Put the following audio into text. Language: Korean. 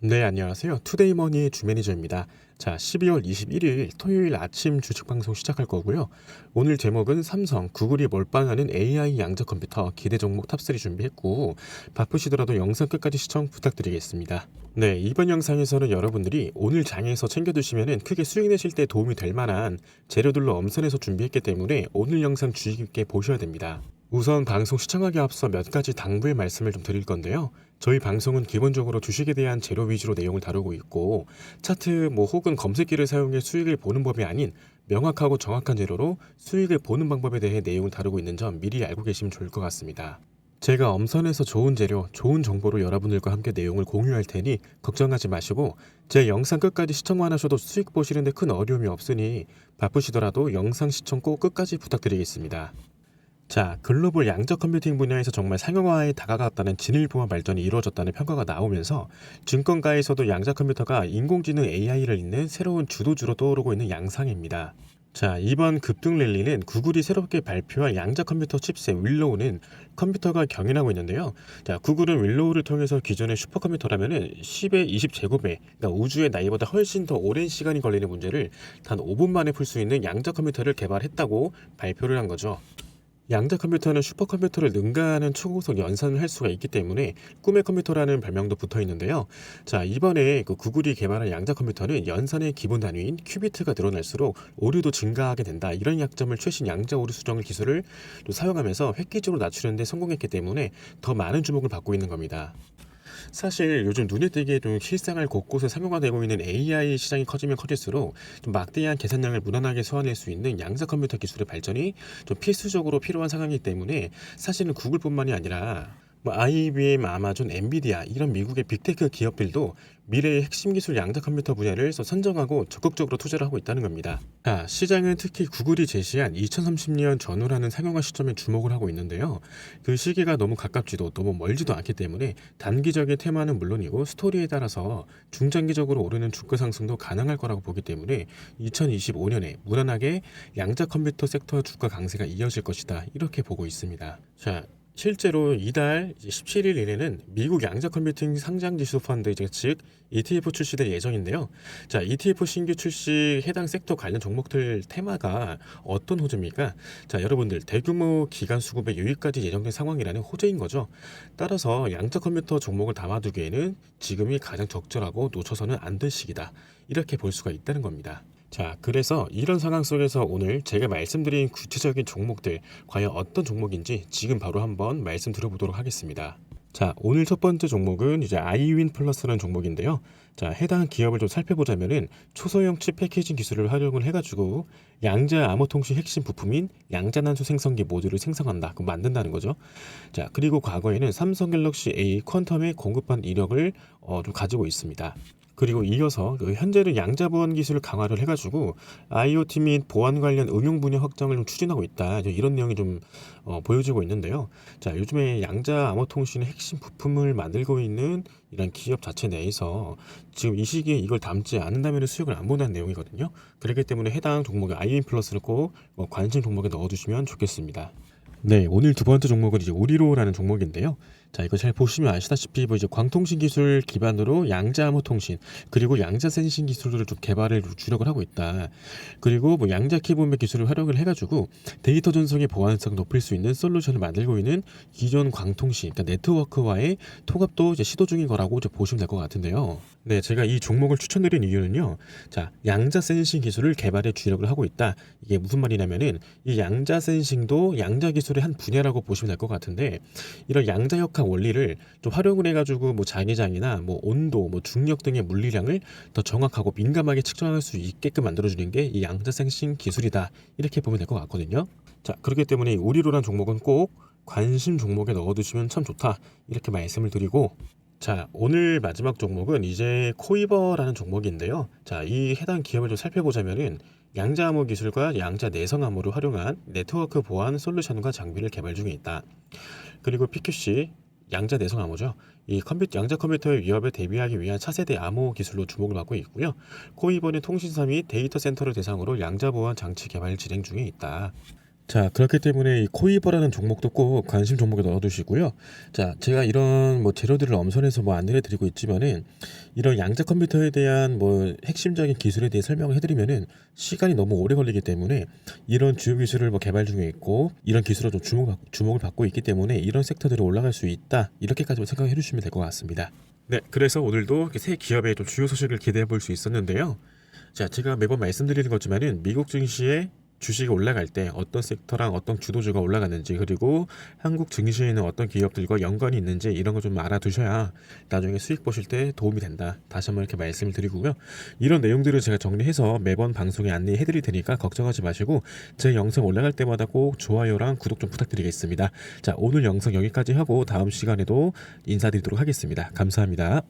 네, 안녕하세요. 투데이머니의 주매니저입니다. 자, 12월 21일 토요일 아침 주식 방송 시작할 거고요. 오늘 제목은 삼성, 구글이 몰빵하는 AI 양자 컴퓨터 기대 종목 탑3 준비했고 바쁘시더라도 영상 끝까지 시청 부탁드리겠습니다. 네, 이번 영상에서는 여러분들이 오늘 장에서 챙겨두시면 크게 수익 내실 때 도움이 될 만한 재료들로 엄선해서 준비했기 때문에 오늘 영상 주의 깊게 보셔야 됩니다. 우선 방송 시청하기 앞서 몇 가지 당부의 말씀을 좀 드릴 건데요. 저희 방송은 기본적으로 주식에 대한 재료 위주로 내용을 다루고 있고 차트 뭐 혹은 검색기를 사용해 수익을 보는 법이 아닌 명확하고 정확한 재료로 수익을 보는 방법에 대해 내용을 다루고 있는 점 미리 알고 계시면 좋을 것 같습니다. 제가 엄선해서 좋은 재료, 좋은 정보로 여러분들과 함께 내용을 공유할 테니 걱정하지 마시고 제 영상 끝까지 시청만 하셔도 수익 보시는데 큰 어려움이 없으니 바쁘시더라도 영상 시청 꼭 끝까지 부탁드리겠습니다. 자, 글로벌 양적 컴퓨팅 분야에서 정말 상용화에 다가갔다는 진일보한 발전이 이루어졌다는 평가가 나오면서 증권가에서도 양자 컴퓨터가 인공지능 AI를 잇는 새로운 주도주로 떠오르고 있는 양상입니다. 자, 이번 급등 랠리는 구글이 새롭게 발표한 양자 컴퓨터 칩셋 윌로우는 컴퓨터가 경연하고 있는데요. 자, 구글은 윌로우를 통해서 기존의 슈퍼컴퓨터라면은 10의 20제곱배, 그러니까 우주의 나이보다 훨씬 더 오랜 시간이 걸리는 문제를 단 5분 만에 풀 수 있는 양자 컴퓨터를 개발했다고 발표를 한 거죠. 양자 컴퓨터는 슈퍼컴퓨터를 능가하는 초고속 연산을 할 수가 있기 때문에 꿈의 컴퓨터라는 별명도 붙어 있는데요. 자, 이번에 그 구글이 개발한 양자 컴퓨터는 연산의 기본 단위인 큐비트가 늘어날수록 오류도 증가하게 된다. 이런 약점을 최신 양자 오류 수정 기술을 또 사용하면서 획기적으로 낮추는 데 성공했기 때문에 더 많은 주목을 받고 있는 겁니다. 사실 요즘 눈에 띄게 좀 실생활 곳곳에 상용화되고 있는 AI 시장이 커지면 커질수록 좀 막대한 계산량을 무난하게 소화낼 수 있는 양자 컴퓨터 기술의 발전이 좀 필수적으로 필요한 상황이기 때문에 사실은 구글뿐만이 아니라 뭐 IBM, 아마존, 엔비디아 이런 미국의 빅테크 기업들도 미래의 핵심 기술 양자 컴퓨터 분야를 선정하고 적극적으로 투자를 하고 있다는 겁니다. 자, 시장은 특히 구글이 제시한 2030년 전후라는 상용화 시점에 주목을 하고 있는데요. 그 시기가 너무 가깝지도 너무 멀지도 않기 때문에 단기적인 테마는 물론이고 스토리에 따라서 중장기적으로 오르는 주가 상승도 가능할 거라고 보기 때문에 2025년에 무난하게 양자 컴퓨터 섹터 주가 강세가 이어질 것이다. 이렇게 보고 있습니다. 자, 실제로 이달 17일 이래는 미국 양자 컴퓨팅 상장 지수 펀드 즉 ETF 출시될 예정인데요. 자, ETF 신규 출시 해당 섹터 관련 종목들 테마가 어떤 호재입니까? 자, 여러분들 대규모 기간 수급의 유입까지 예정된 상황이라는 호재인 거죠. 따라서 양자 컴퓨터 종목을 담아두기에는 지금이 가장 적절하고 놓쳐서는 안 될 시기다. 이렇게 볼 수가 있다는 겁니다. 자, 그래서 이런 상황 속에서 오늘 제가 말씀드린 구체적인 종목들 과연 어떤 종목인지 지금 바로 한번 말씀 드려보도록 하겠습니다. 자, 오늘 첫 번째 종목은 이제 아이윈 플러스라는 종목인데요. 자, 해당 기업을 좀 살펴보자면은 초소형 칩 패키징 기술을 활용을 해가지고 양자 암호통신 핵심 부품인 양자난수 생성기 모듈을 생성한다, 그 만든다는 거죠. 자, 그리고 과거에는 삼성 갤럭시 A 퀀텀에 공급한 이력을 어, 좀 가지고 있습니다. 그리고 이어서 그 현재는 양자 보안 기술을 강화를 해가지고 IoT 및 보안 관련 응용 분야 확장을 좀 추진하고 있다. 이런 내용이 좀 어, 보여지고 있는데요. 자, 요즘에 양자 암호통신의 핵심 부품을 만들고 있는 이런 기업 자체 내에서 지금 이 시기에 이걸 담지 않는다면 수익을 안 본다는 내용이거든요. 그렇기 때문에 해당 종목의 IM 플러스를 꼭 어, 관심 종목에 넣어주시면 좋겠습니다. 네, 오늘 두 번째 종목은 이제 우리로라는 종목인데요. 자, 이거 잘 보시면 아시다시피 뭐 이제 광통신 기술 기반으로 양자 암호 통신 그리고 양자 센싱 기술들을 좀 개발을 주력을 하고 있다. 그리고 뭐 양자 키보드 기술을 활용을 해가지고 데이터 전송의 보안성 높일 수 있는 솔루션을 만들고 있는 기존 광통신 그러니까 네트워크와의 통합도 이제 시도 중인 거라고 이제 보시면 될 것 같은데요. 네, 제가 이 종목을 추천드린 이유는요. 자, 양자 센싱 기술을 개발에 주력을 하고 있다. 이게 무슨 말이냐면은 이 양자 센싱도 양자 기술의 한 분야라고 보시면 될 것 같은데 이런 양자 역학 원리를 좀 활용을 해가지고 뭐 자기장이나 뭐 온도, 뭐 중력 등의 물리량을 더 정확하고 민감하게 측정할 수 있게끔 만들어주는 게 이 양자 센싱 기술이다. 이렇게 보면 될 것 같거든요. 자, 그렇기 때문에 이 우리로란 종목은 꼭 관심 종목에 넣어두시면 참 좋다. 이렇게 말씀을 드리고 자, 오늘 마지막 종목은 이제 코이버라는 종목인데요. 자, 이 해당 기업을 좀 살펴보자면은 양자 암호 기술과 양자 내성 암호를 활용한 네트워크 보안 솔루션과 장비를 개발 중에 있다. 그리고 PQC 양자 내성 암호죠. 이 컴퓨터 양자 컴퓨터의 위협에 대비하기 위한 차세대 암호 기술로 주목을 받고 있고요. 코이버는 통신사 및 데이터 센터를 대상으로 양자 보안 장치 개발 진행 중에 있다. 자, 그렇기 때문에 이 코이버라는 종목도 꼭 관심 종목에 넣어두시고요. 자, 제가 이런 뭐 재료들을 엄선해서 뭐 안내해 드리고 있지만은 이런 양자 컴퓨터에 대한 뭐 핵심적인 기술에 대해 설명을 해드리면은 시간이 너무 오래 걸리기 때문에 이런 주요 기술을 뭐 개발 중에 있고 이런 기술을 좀 주목, 주목을 받고 있기 때문에 이런 섹터들이 올라갈 수 있다. 이렇게까지 생각해 주시면 될 것 같습니다. 네, 그래서 오늘도 새 기업의 좀 주요 소식을 기대해 볼 수 있었는데요. 자, 제가 매번 말씀드리는 거지만은 미국 증시에 주식이 올라갈 때 어떤 섹터랑 어떤 주도주가 올라갔는지 그리고 한국 증시에는 어떤 기업들과 연관이 있는지 이런 거 좀 알아두셔야 나중에 수익 보실 때 도움이 된다. 다시 한번 이렇게 말씀을 드리고요. 이런 내용들을 제가 정리해서 매번 방송에 안내해 드릴 테니까 걱정하지 마시고 제 영상 올라갈 때마다 꼭 좋아요랑 구독 좀 부탁드리겠습니다. 자, 오늘 영상 여기까지 하고 다음 시간에도 인사드리도록 하겠습니다. 감사합니다.